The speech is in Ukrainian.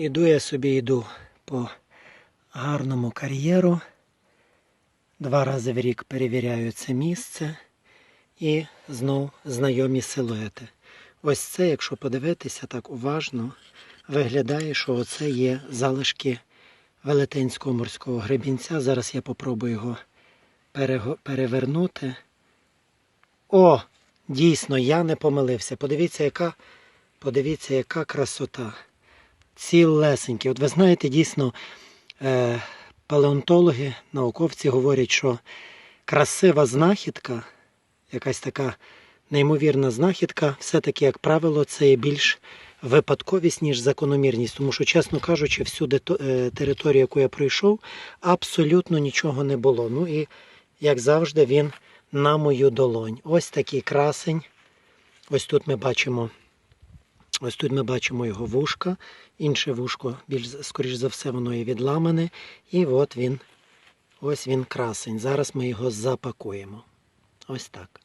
Іду я собі йду по гарному кар'єру. Два рази в рік перевіряю це місце і знов знайомі силуети. Ось це, якщо подивитися так уважно, виглядає, що оце є залишки велетенського морського гребінця. Зараз я попробую його перевернути. О! Дійсно, я не помилився. Подивіться, яка, подивіться, яка красота. Цілесенькі. От ви знаєте, дійсно, е, палеонтологи, науковці говорять, що красива знахідка, якась така неймовірна знахідка, все-таки, як правило, це є більш випадковість, ніж закономірність. Тому що, чесно кажучи, всю е, територію, яку я пройшов, абсолютно нічого не було. Ну і, як завжди, він на мою долонь. Ось такий красень. Ось тут ми бачимо. Ось тут ми бачимо його вушка, інше вушко, більш скоріш за все, воно є відламане. І от він, ось він красень. Зараз ми його запакуємо. Ось так.